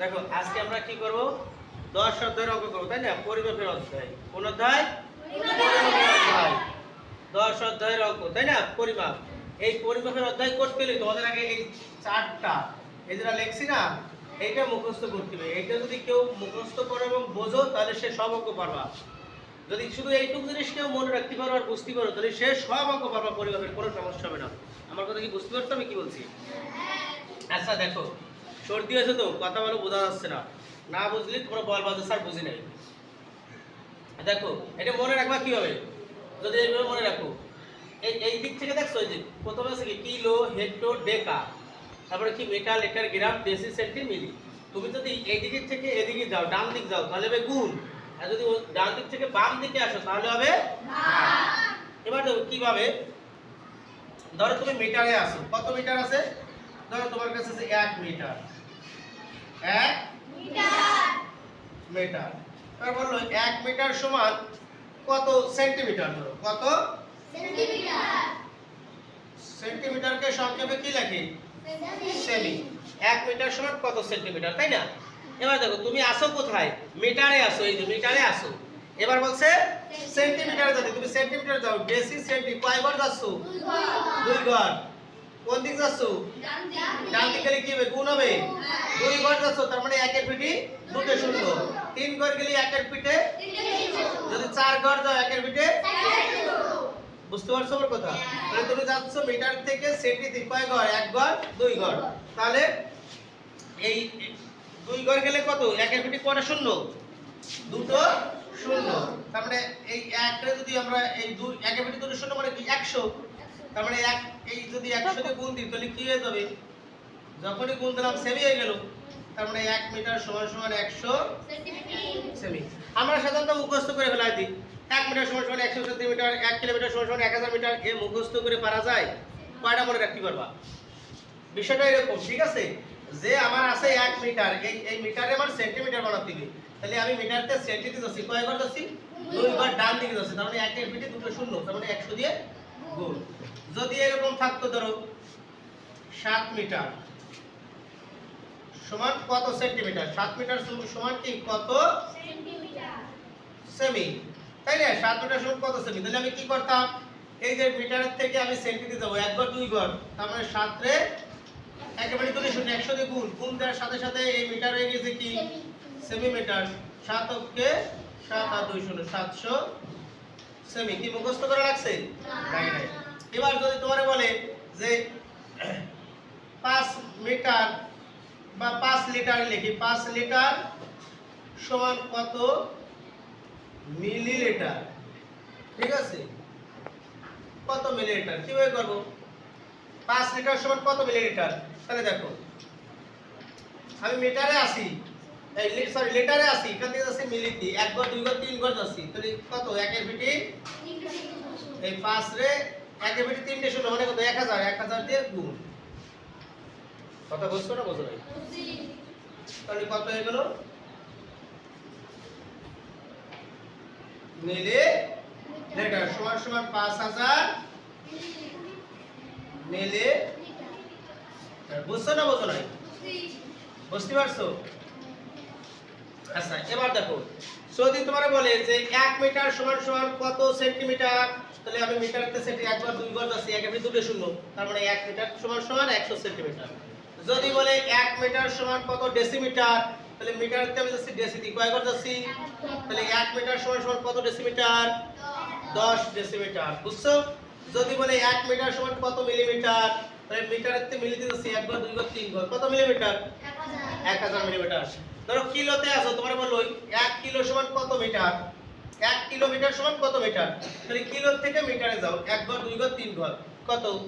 দেখো আজকে আমরা কি করব? দশ অধ্যায়ের অঙ্ক করব তাই না? পরিমাপের অধ্যায়। কোন অধ্যায়? অধ্যায়। দশ অধ্যায়ের অঙ্ক তাই না? পরিমাপ। এই পরিমাপের অধ্যায় করতে গেলে তোমাদের আগে এই চারটা এই যেটা লেখছি না এইটা মুখস্থ করতে হবে। এইটা যদি কেউ মুখস্থ করো এবং বোঝো তাহলে সে সব অঙ্ক পারবা। যদি শুধু এইটুকু জিনিস কেউ মনে রাখতে পারো আর বুঝতে পারো তাহলে সে সব অঙ্ক পারবা পরিমাপের কোনো সমস্যা হবে না। আমার কথা কি বুঝতে পারছ আমি কি বলছি? আচ্ছা দেখো সর্দি হয়েছে তো কথা বলো বোঝা যাচ্ছে না। না বুঝলে তোমরা বল বাজে স্যার বুঝি নাই। দেখো এটা মনে রাখবা কীভাবে? যদি এইভাবে মনে রাখো এই এই দিক থেকে দেখছ যে প্রথমে আছে কি কিলো হেক্টর ডেকা। তারপরে কি metre litre gram deci centi milli তুমি যদি এই দিকের থেকে এদিকে যাও ডান দিক যাও তাহলে হবে গুণ। আর যদি ডান দিক থেকে বাম দিকে আসো তাহলে হবে এবার দেখো কীভাবে? ধরো তুমি মিটারে আসো। কত মিটার আছে? ধরো তোমার কাছে আছে এক মিটার। এক মিটার। এবার বলল এক মিটার সমান কত সেন্টিমিটার ধরো কত? সেন্টিমিটারকে সংক্ষেপে কি লেখি? সেমি। এক মিটার সমান কত সেন্টিমিটার তাই না? এবার দেখো তুমি আসো কোথায়? মিটারে আসো এই যে মিটারে আসো। এবার বলছে সেন্টিমিটারে যাবে তুমি সেন্টিমিটার যাও বেশি সেন্টি কয়বার যাচ্ছ? দুই ঘর কোন দিক যাচ্ছ? ডান দিকে গেলে কি হবে? গুণ হবে? দুই ঘর যাচ্ছ, তার মানে একের পিঠে দুটো শূন্য। তিন ঘর গেলে একের পিঠে যদি চার ঘর যাও, একের পিঠে বুঝতে পারছ আমার কথা? তাহলে তুমি যাচ্ছ মিটার থেকে সেন্টিতে কয় ঘর, এক ঘর, দুই ঘর। তাহলে এই দুই ঘর গেলে কত? একের পিঠে কটা শূন্য? দুটো শূন্য। তার মানে এই একটা যদি আমরা এই দুই, একের পিঠে দুটো শূন্য মানে কি? একশো। তার মানে এক এই যদি একশো দিয়ে গুণ দিই, তাহলে কি হয়ে যাবে? যখনই গুণ দিলাম সেমি হয়ে গেল। তার মানে এক মিটার সমান সমান একশো সেমি। আমরা সাধারণত মুখস্থ করে ফেলাই দিই। এক মিটার সমান সমান একশো সেন্টিমিটার, এক কিলোমিটার সমান সমান এক হাজার মিটার এ মুখস্থ করে পারা যায়। কয়টা মনে রাখতে পারবা? বিষয়টা এরকম, ঠিক আছে? যে আমার আছে এক মিটার এই এই মিটারে আমার সেন্টিমিটার বানাতে হবে। তাহলে আমি মিটারতে সেন্টিতে যাচ্ছি, কয় ঘর যাচ্ছি? দুই ঘর ডান দিকে যাচ্ছি। তার মানে একের পিঠে দুটো শূন্য তার মানে একশো দিয়ে গুণ যদি এরকম থাকতো ধরো সাত মিটার সমান কত সেন্টিমিটার? সাত মিটার সমান কি? কত? সেমি। তাই না সাত মিটার সমান কত সেমি? তাহলে আমি কি করতাম? এই যে মিটারের থেকে আমি সেন্টিতে যাব একবার দুই ঘর। তার মানে সাতরে একেবারে দুটো শূন্য একশো দিয়ে গুণ। গুণ দেওয়ার সাথে সাথে এই মিটার হয়ে গেছে কি? Centimetre. সাত অক্ষে সাত আর দুই শূন্য সাতশো সেমি, কি মুখস্থ করা লাগছে। এবার যদি তোমারে বলে যে পাঁচ মিটার বা পাঁচ লিটার লিখি, পাঁচ লিটার সমান কত মিলিলিটার? ঠিক আছে? কত মিলিলিটার? কীভাবে করব? পাঁচ লিটার সমান কত মিলিলিটার? তাহলে দেখো, আমি মিটারে আসি সরি লিটারে আসি এখান থেকে যাচ্ছি মিলিতে। এক ঘর, দুই ঘর, তিন ঘর যাচ্ছি। তাহলে কত? একের পিটি এই পাঁচ রে, একের পিটি তিনটে শূন্য মানে কত? এক হাজার। এক হাজার দিয়ে গুণ। কথা বুঝছ না বোঝো তাহলে কত হয়ে গেল? মিলে লিটার সমান সমান পাঁচ হাজার। মিলে, বুঝছ না বোঝো নাই? বুঝতে পারছ? আচ্ছা এবার দেখো। যদি তোমার বলে যে এক মিটার সমান সমান কত সেন্টিমিটার? তাহলে আমি মিটারতে সেন্টি একবার দুই ঘর যাচ্ছি এক দুটো শূন্য। তার মানে এক মিটার সমান সমান একশো সেন্টিমিটার। যদি বলে এক মিটার সমান কত ডেসিমিটার? তাহলে মিটারতে আমি যাচ্ছি ডেসিটি। কয় ঘর যাচ্ছি? তাহলে এক মিটার সমান সমান কত ডেসিমিটার? দশ ডেসিমিটার। বুঝছ? যদি বলে এক মিটার সমান কত মিলিমিটার? তাহলে মিটারেতে মিলিতে যাচ্ছি একবার দুই ঘর তিন ঘর কত মিলিমিটার এক হাজার মিলিমিটার। ধরো কিলোতে আসো, তোমার বলল এক কিলো সমান কত মিটার? এক কিলোমিটার সমান কত মিটার? তাহলে কিলো থেকে মিটারে যাও, এক ঘর, দুই ঘর, তিন ঘর, কত?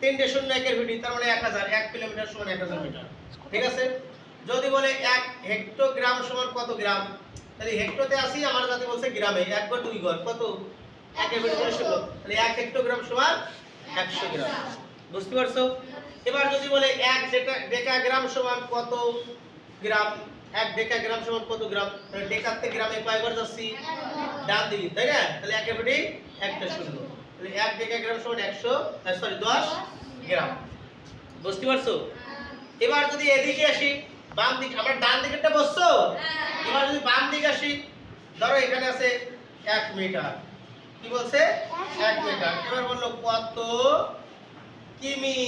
তিনটে শূন্য একের ভিটি, তার মানে এক হাজার, এক কিলোমিটার সমান এক হাজার মিটার। ঠিক আছে? যদি বলে এক হেক্টোগ্রাম সমান কত গ্রাম? তাহলে হেক্টোতে আসি, আমার জাতি বলছে গ্রামে, এক ঘর, দুই ঘর, কত? একের তাহলে এক হেক্টোগ্রাম সমান একশো গ্রাম। বুঝতে পারছ? এবার যদি বলে এক ডেকা- ডেকাগ্রাম সমান কত? গ্রাম, এক ডেকা গ্রাম সমান কত গ্রাম? তাহলে ডেকাতে গ্রামে কয় ঘর যাচ্ছি? ডান দিকে, তাই না? তাহলে একের ভিটি একটা শূন্য। তাহলে এক ডেকা গ্রাম সমান একশো সরি দশ গ্রাম। বুঝতে পারছ? এবার যদি এদিকে আসি, বাম দিক, আমরা ডান দিকেরটা বসছো? এবার যদি বাম দিক আসি, ধরো এখানে আছে এক মিটার। কি বলছে? এক মিটার। এবার বলল কত কিমি?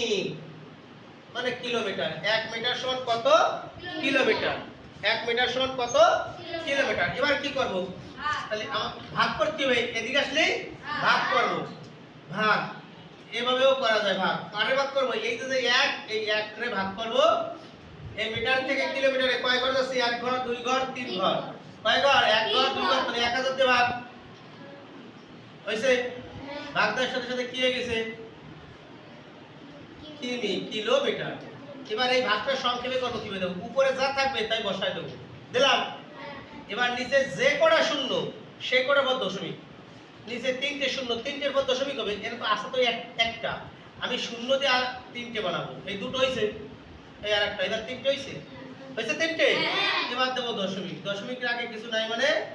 মানে কিলোমিটার। এক মিটার সমান কত? কিলোমিটার। এক মিটার সমান কত? কিলোমিটার। এবার কি করব? তাহলে ভাগ করতে হবে। এদিকে আসলে ভাগ করব। ভাগ। এভাবেও করা যায় ভাগ। কারে ভাগ করব? এই যে যে এক, এই এক করে ভাগ করব। এই মিটার থেকে কিলোমিটারে কয় ঘর যাচ্ছে? এক ঘর, দুই ঘর, তিন ঘর। কয় ঘর? এক ঘর, দুই ঘর মানে এক হাজার দিয়ে ভাগ। হয়েছে? ভাগ দেওয়ার সাথে সাথে কি হয়ে গেছে? কিমি কিলোমিটার। এবার এই ভাগটা সংক্ষেপে করব কীভাবে দেবো উপরে যা থাকবে তাই বসায় দেবো। দিলাম। এবার নিচে যে কটা শূন্য সে কটা পর দশমিক? নিচে তিনটে শূন্য তিনটের পর দশমিক হবে। এর তো আসা তো এক- একটা। আমি শূন্য দিয়ে আর তিনটে বানাবো। এই দুটো হয়েছে এই আর একটা এবার তিনটে হয়েছে হয়েছে তিনটে? এবার দেবো দশমিক। দশমিকের আগে কিছু নাই মানে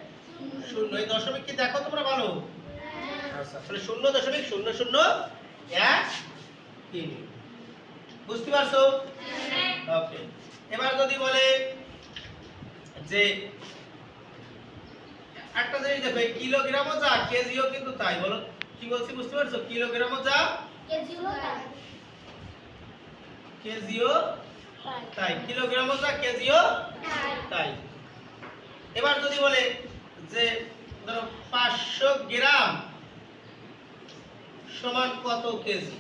শূন্য। এই দশমিক কি দেখো তোমরা ভালো? আচ্ছা শূন্য দশমিক শূন্য শূন্য এক তিন বুঝতে পারছ? ওকে এবার যদি বলে যে একটা জিনিস দেখো কিলোগ্রামও যা কেজিও কিন্তু তাই বলো। কি বলছি বুঝতে পারছ? কিলোগ্রামও যা কেজিও তাই। কিলোগ্রামও যা কেজিও তাই। এবার যদি বলে যে ধরো পাঁচশো গ্রাম সমান কত কেজি?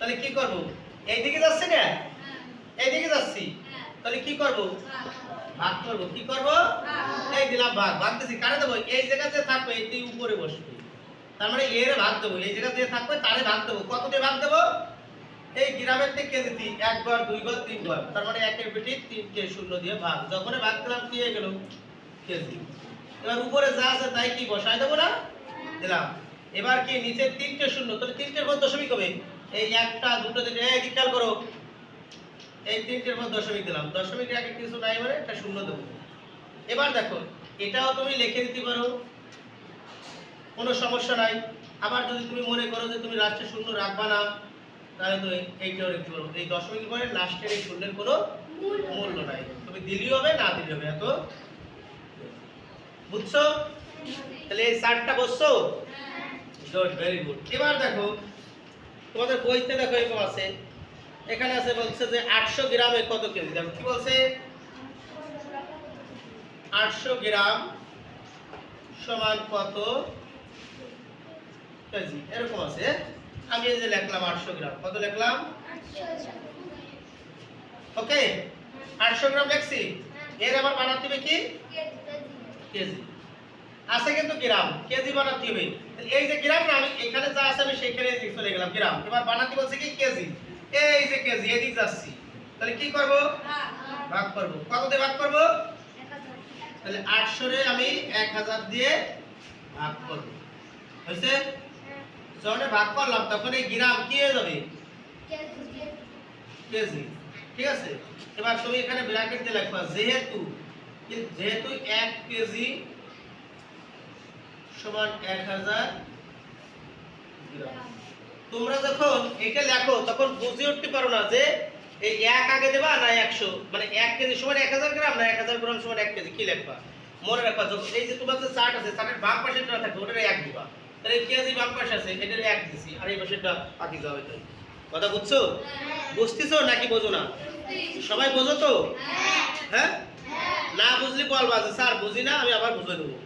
তাহলে কি করব? এইদিকে যাচ্ছি না? এইদিকে যাচ্ছি? তাহলে কি করব? ভাগ করব। কি করব? এই দিলাম ভাগ। ভাগ দিছি। কারে দেবো? এই জায়গাতে থাকবে এটি উপরে বসবে। তার মানে এর ভাগ দেবো। এই জায়গা দিয়ে থাকবে তারে ভাগ দেবো। কত দিয়ে ভাগ দেবো? এই গ্রামের থেকে কেজিতে এক ঘর দুই ঘর তিন ঘর তার মানে একের পেটি তিনটে শূন্য দিয়ে ভাগ। যখন ভাগ দিলাম কি হয়ে গেল? কেজি এবার উপরে যা আছে তাই কি বসায় দেবো না? দিলাম। এবার কি নিচে তিনটে শূন্য? তাহলে তিনটের পর দশমিক হবে। এই একটা দুটো তিনটে এই খেয়াল করো। এই তিনটের পর দশমিক দিলাম। দশমিকের আগে কিছু নাই মানে একটা শূন্য দেবো। এবার দেখো এটাও তুমি লিখে দিতে পারো। কোনো সমস্যা নাই। আবার যদি তুমি মনে করো যে তুমি লাস্টে শূন্য রাখবা না তাহলে তো এইটাও লিখতে পারো। এই দশমিক পরে লাস্টের এই শূন্যের কোনো মূল্য নাই। তুমি দিলেই হবে না দিলে হবে এত বুঝছ? তাহলে এই চারটা বসছো? গুড ভেরি গুড এবার দেখো তোমাদের বইতে দেখো এরকম আছে। এখানে আছে বলছে যে আটশো গ্রামে কত কেজি? দেখো কি বলছে? আটশো গ্রাম সমান কত কেজি? এরকম আছে আমি এই যে লিখলাম আটশো গ্রাম। কত লিখলাম? ওকে? আটশো গ্রাম লিখছি। এর আবার বানাতে হবে কি? কেজি। আছে কিন্তু গ্রাম। কেজি বানাতে হবে এই যে গ্রাম না, আমি এখানে যা আছে আমি সেখানে চলে গেলাম গ্রাম। এবার বানাতে বলছে কি, কেজি। এই যে কেজি, এদিক যাচ্ছি। তাহলে কি করব? ভাগ করব। কত দিয়ে ভাগ করব? তাহলে 800 রে আমি 1000 দিয়ে ভাগ করব। হইছে যখন ভাগ করলাম, তখন এই গ্রাম কি হয়ে যাবে? কেজি। ঠিক আছে? এবার তুমি এখানে ব্র্যাকেট দিয়ে লিখবা যেহেতু যেহেতু 1 কেজি সমান 1000 গ্রাম। তোমরা যখন এটা লেখো তখন বুঝে উঠতে পারো না যে এই এক আগে দেবা না একশো। মানে এক কেজি সমান এক হাজার গ্রাম না এক হাজার গ্রাম সমান এক কেজি? কি লিখবা? মনে রাখবা যখন এই যে তোমার যে চার্ট আছে চার্টের বাম পাশে যেটা থাকবে ওটার এক দিবা। তাহলে কেজি বাম পাশে আছে এটার এক দিছি আর এই পাশেরটা বাকি যাবে তো কথা বুঝছ? বুঝতেছো নাকি বোঝো না? সবাই বোঝো তো? হ্যাঁ। না বুঝলি বলবা যে স্যার বুঝি না আমি আবার বুঝে দেবো।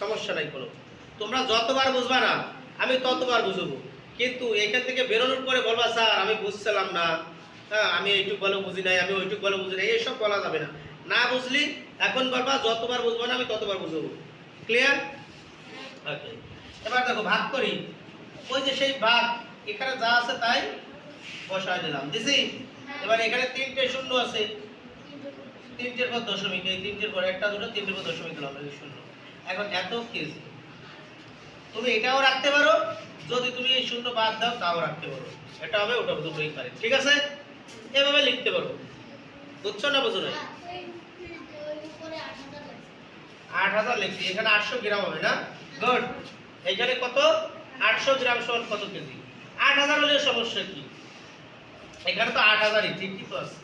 সমস্যা নাই কোনো। তোমরা যতবার বুঝবা না, আমি ততবার বুঝব। কিন্তু এখান থেকে বেরোনোর পরে বলবা, স্যার, আমি বুঝছিলাম না। হ্যাঁ আমি এইটুক বলে বুঝি নাই, আমি ওইটুক বলে বুঝি নাই। এইসব বলা যাবে না। না বুঝলি, এখন বলবা, যতবার বুঝব না, আমি ততবার বুঝব। ক্লিয়ার ওকে এবার দেখো, ভাগ করি। ওই যে সেই ভাগ, এখানে যা আছে তাই বসায় দিলাম। দিছি? এবার এখানে তিনটে শূন্য আছে। তিনটের পর দশমিক, এই তিনটের পর একটা দুটো, তিনটের পর দশমিক দিলাম শূন্য। এখন এত কেজি তুমি এটাও রাখতে পারো। যদি তুমি এই শূন্য বাদ দাও, তাও রাখতে পারো। এটা হবে, ওটা দুটোই পারে। ঠিক আছে? এভাবে লিখতে পারো। বুঝছ না বুঝো না আট হাজার লিখছি। এখানে আটশো গ্রাম হবে না? গুড এখানে কত? আটশো গ্রাম সমান কত কেজি? আট হাজার হলে সমস্যা কি? এখানে তো আট হাজারই, ঠিকই তো আছে।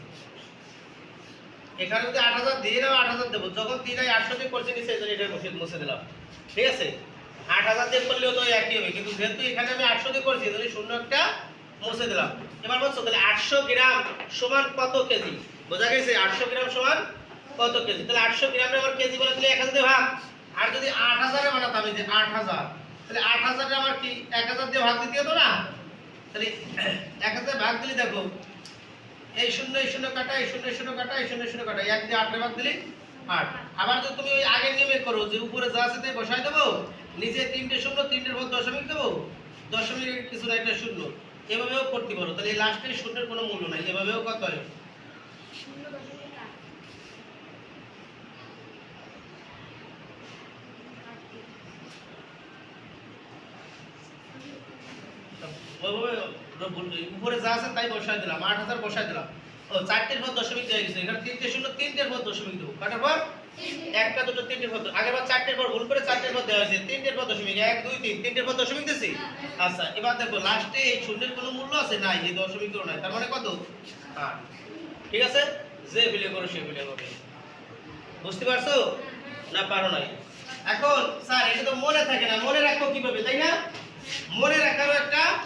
এখানে যদি আট হাজার দিয়ে দাও, আট হাজার দেবো। যখন তিন আটশো দিয়ে করছে জন্য এটা মুছে দিলাম। ঠিক আছে? আট হাজার দিয়ে করলেও তো একই হবে। কিন্তু যেহেতু এখানে আমি আটশো দিয়ে করছি, তাহলে শূন্য একটা মুছে দিলাম। এবার বলছো, তাহলে আটশো গ্রাম সমান কত কেজি? বোঝা গেছে, আটশো গ্রাম সমান কত কেজি? তাহলে আটশো গ্রামে আমার কেজি বলে দিলে এক হাজার দিয়ে ভাগ। আর যদি আট হাজারে বানাতাম যে আট হাজার, তাহলে আট হাজারে আমার কি এক হাজার দিয়ে ভাগ দিতে হতো না? তাহলে এক হাজার ভাগ দিলে, দেখো, এই শূন্য এই শূন্য কাটা, এই শূন্য শূন্য কাটা, এই শূন্য শূন্য কাটা, এক দিয়ে আটে ভাগ দিলি, আট। আবার যদি তুমি ওই আগের নিয়মে করো, যে উপরে যা আছে তাই বসাই দেবো? নিচে তিনটে শূন্য তিনটের পর দশমিক দেবো? দশমিক কিছু না একটা শূন্য। এভাবেও করতে পারো। তাহলে লাস্টের শূন্যের কোনো মূল্য নাই। এভাবেও কত হয়? উপরে যা আছে তাই বসাই দিলাম। আট হাজার বসাই দিলাম। ও চারটের পর দশমিক দেওয়া গেছে। এখানে তিনটে শূন্য তিনটের পর দশমিক দেবো। কাটার পর একটা, দুটো, তিনটের পর আগের বার চারটের পর ভুল করে চারটের পর দেওয়া হয়েছে। তিনটের পর দশমিক এক, দুই, তিন। তিনটের পর দশমিক দিছি? আচ্ছা এবার দেখো লাস্টে এই শূন্যের কোনো মূল্য আছে? নাই, এই দশমিক নাই। তার মানে কত? ঠিক আছে? যে বিলে করো, সে বিলে করবে। বুঝতে পারছ? না, পারো নাই। এখন, স্যার, এটা তো মনে থাকে না। মনে রাখব কীভাবে, তাই না? মনে রাখারও একটা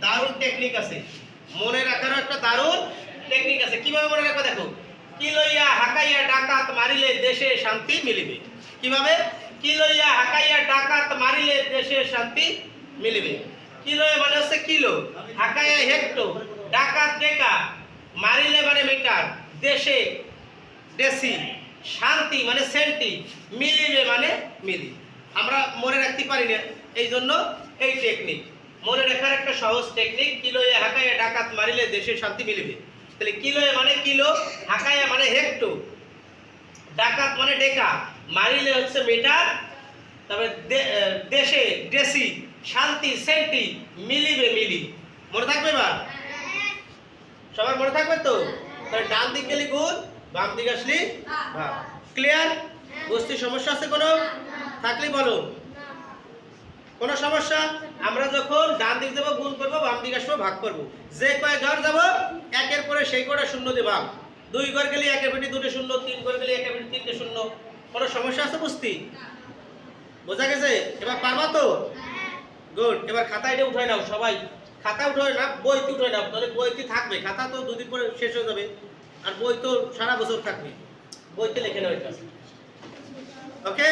দারুণ টেকনিক আছে। মনে রাখারও একটা দারুণ টেকনিক আছে। কীভাবে মনে রাখব দেখো? কি লইয়া হাকাইয়া ডাকাত মারিলে দেশে শান্তি মিলিবে? কীভাবে? কি লইয়া হাকাইয়া ডাকাত মারিলে দেশে শান্তি মিলিবে? কিলো মানে হচ্ছে কিলো হাকাইয়া হেক্টো ডাকাত ডেকা, মারিলে মানে মিটার, দেশে দেশি, শান্তি মানে সেন্টি, মিলিবে মানে মিলি। আমরা মনে রাখতে পারি না এই জন্য এই টেকনিক মনে রাখার একটা সহজ টেকনিক কিলোয়ে হাকাইয়া ডাকাত মারিলে দেশে শান্তি মিলিবে? তাহলে কিলোয়ে মানে কিলো হাকাইয়া মানে হেক্টো ডাকাত মানে ডেকা, মারিলে হচ্ছে মিটার তারপরে দেশে দেশি শান্তি, সেন্টি, মিলিবে মিলি। মনে থাকবে এবার? সবার মনে থাকবে তো? তাহলে ডান দিক গেলি গুণ, বাম দিক আসলি ক্লিয়ার বুঝতে সমস্যা আছে কোনো? থাকলে বলো। কোনো সমস্যা? আমরা যখন ডান দিক যাব গুণ করব, বাম দিক আসব, ভাগ করব। যে কয় ঘর যাব সেই কটা শূন্য দিয়ে ভাগ। দুই ঘর গেলে একের পেটি দুটো শূন্য, তিন ঘর গেলে একের পেটি তিনটে শূন্য। কোনো সমস্যা আছে বুঝতি? বোঝা গেছে? এবার পারবা তো? গুড। এবার খাতা এটা উঠাই নাও সবাই। খাতা উঠাই না বইতে উঠাই নাও, তাহলে বইতে থাকবে। খাতা তো দুদিন পরে শেষ হয়ে যাবে। আর বই তো সারা বছর থাকবে। বইতে লিখে নাও এটা। ওকে?